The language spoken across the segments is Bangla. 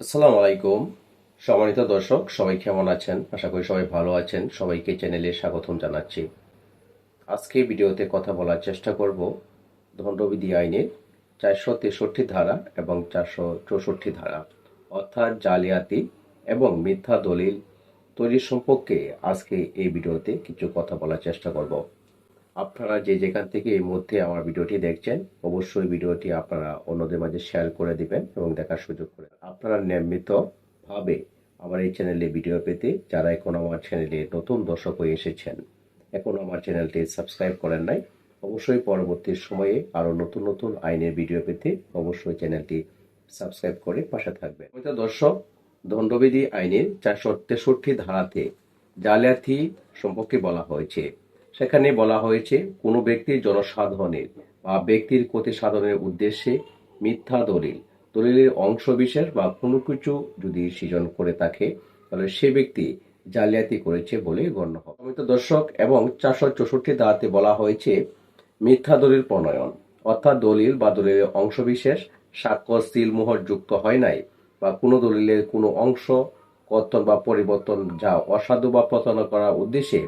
আসসালামু আলাইকুম। সম্মানিত দর্শক, সবাই কেমন আছেন? আশা করি সবাই ভালো আছেন। সবাইকে চ্যানেলে স্বাগতম জানাচ্ছি। আজকে ভিডিওতে কথা বলার চেষ্টা করব দণ্ডবিধি আইনের চারশো তেষট্টি ধারা এবং চারশো চৌষট্টি ধারা। অর্থাৎ জালিয়াতি এবং মিথ্যা দলিল তৈরি সম্পর্কে আজকে এই ভিডিওতে কিছু কথা বলার চেষ্টা করব। আপনারা যে যেখান থেকে এই মুহূর্তে আমার ভিডিওটি দেখছেন, অবশ্যই ভিডিওটি আপনারা অন্যদের মাঝে শেয়ার করে দিবেন এবং দেখার সুযোগ করে আপনারা নিয়মিত ভাবে আমার এই চ্যানেলে ভিডিও পেতে, যারা এখন আমার চ্যানেলে নতুন দর্শক হয়ে এসেছেন, এখন আমার চ্যানেলটি সাবস্ক্রাইব করেন নাই, অবশ্যই পরবর্তী সময়ে আরও নতুন নতুন আইনের ভিডিও পেতে অবশ্যই চ্যানেলটি সাবস্ক্রাইব করে পাশে থাকবেন। দর্শক, দণ্ডবিধি আইনের চারশো তেষট্টি ধারাতে জালিয়াতি সম্পর্কে বলা হয়েছে। সেখানে বলা হয়েছে, কোনো ব্যক্তির জনসাধারণের বা ব্যক্তির ক্ষতি সাধনের উদ্দেশ্যে মিথ্যা দলিল, দলিলের অংশবিশেষ বা কোনো কিছু যদি সৃজন করে থাকে, তাহলে সে ব্যক্তি জালিয়াতি করেছে বলে গণ্য হবে সম্মানিত দর্শক, এবং চারশো চৌষট্টি ধারাতে বলা হয়েছে, মিথ্যা দলিল প্রণয়ন, অর্থাৎ দলিল বা দলিলের অংশবিশেষ, স্বাক্ষর, সিল, মোহর যুক্ত হয় নাই, বা কোনো দলিলের কোনো অংশ, কর্তন বা পরিবর্তন যা অসাধু বা প্রতারণা করার উদ্দেশ্যে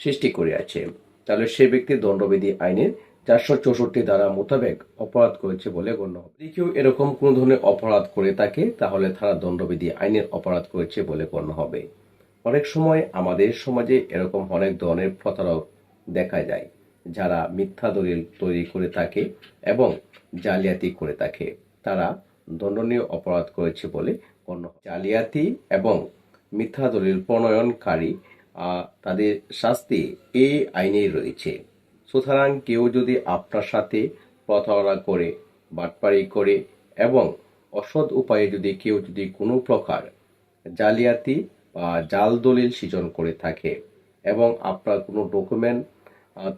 সৃষ্টি করিয়াছে। তাহলে সে ব্যক্তি দণ্ডবিধি আইনের চারশো চৌষট্টি ধারা মোতাবেক অপরাধ করেছে বলে গণ্য হবে। যদি কেউ এরকম কোন ধরনের অপরাধ করে থাকে, তাহলে তারা দণ্ডবিধি আইনের অপরাধ করেছে বলে গণ্য হবে। অনেক সময় আমাদের সমাজে এরকম অনেক ধরনের প্রতারক দেখা যায়, যারা মিথ্যা দলিল তৈরি করে থাকে এবং জালিয়াতি করে থাকে। তারা দণ্ডনীয় অপরাধ করেছে বলে গণ্য জালিয়াতি এবং মিথ্যা দলিল প্রণয়নকারী তাদের শাস্তি এই আইনেই রয়েছে। সুতরাং কেউ যদি আপনার সাথে প্রতারণা করে বাটপাড়ি করে এবং অসৎ উপায়ে যদি কেউ যদি কোনো প্রকার জালিয়াতি বা জাল দলিল সৃজন করে থাকে এবং আপনার কোনো ডকুমেন্ট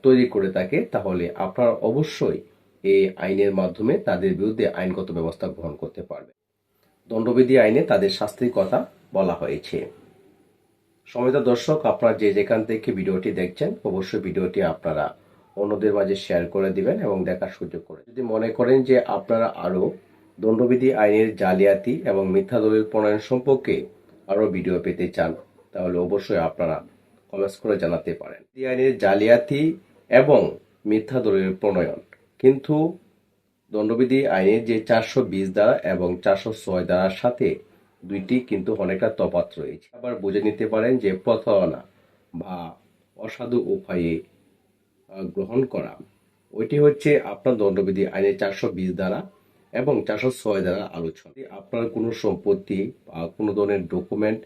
তৈরি করে থাকে, তাহলে আপনার অবশ্যই এই আইনের মাধ্যমে তাদের বিরুদ্ধে আইনগত ব্যবস্থা গ্রহণ করতে পারবে দণ্ডবিধি আইনে তাদের শাস্তির কথা বলা হয়েছে। সমিত দর্শক, আপনারা যে যেখান থেকে ভিডিওটি দেখছেন, অবশ্যই ভিডিওটি আপনারা অন্যদের মাঝে শেয়ার করে দিবেন এবং দেখার সুযোগ করে যদি মনে করেন যে আপনারা আরও দণ্ডবিধি আইনের জালিয়াতি এবং মিথ্যা দলিল প্রণয়ন সম্পর্কে আরও ভিডিও পেতে চান, তাহলে অবশ্যই আপনারা কমেন্টস করে জানাতে পারেন। এই আইনের জালিয়াতি এবং মিথ্যা দলিল প্রণয়ন। কিন্তু দণ্ডবিধি আইনের যে চারশো বিশ দ্বারা এবং চারশো ছয় দ্বারার সাথে দুইটি কিন্তু অনেকটা তফাৎ রয়েছে। আবার বুঝে নিতে পারেন যে প্রতারণা বা অসাধু উপায়ে গ্রহণ করা। ওইটি হচ্ছে আপনার দণ্ডবিধি আইনের চারশো বিশ দ্বারা এবং চারশো ছয় দ্বারা আলোচনা। আপনার কোনো সম্পত্তি বা কোনো ধরনের ডকুমেন্ট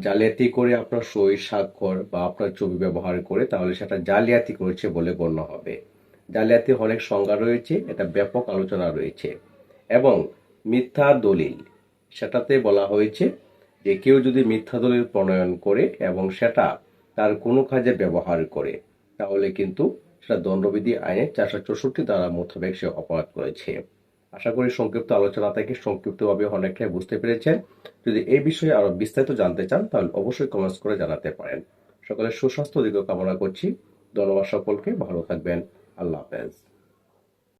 জালিয়াতি করে আপনার সই, স্বাক্ষর বা আপনার ছবি ব্যবহার করে, তাহলে সেটা জালিয়াতি করেছে বলে গণ্য হবে। জালিয়াতি অনেক সংজ্ঞা রয়েছে, এটা ব্যাপক আলোচনা রয়েছে। এবং মিথ্যা দলিল সেটাতে বলা হয়েছে যে কেউ যদি মিথ্যা দলিল প্রণয়ন করে এবং সেটা তার কোনো কাজে ব্যবহার করে, তাহলে কিন্তু সেটা দণ্ডবিধি আইনে চারশো চৌষট্টি দ্বারা মোতাবেক সে অপরাধ করেছে। আশা করি সংক্ষিপ্ত আলোচনা থেকে সংক্ষিপ্তভাবে অনেকটাই বুঝতে পেরেছেন। যদি এই বিষয়ে আরও বিস্তারিত জানতে চান, তাহলে অবশ্যই কমেন্টস করে জানাতে পারেন। সকলের সুস্বাস্থ্য দিকেও কামনা করছি। ধন্যবাদ সকলকে। ভালো থাকবেন। আল্লাহ হাফেজ।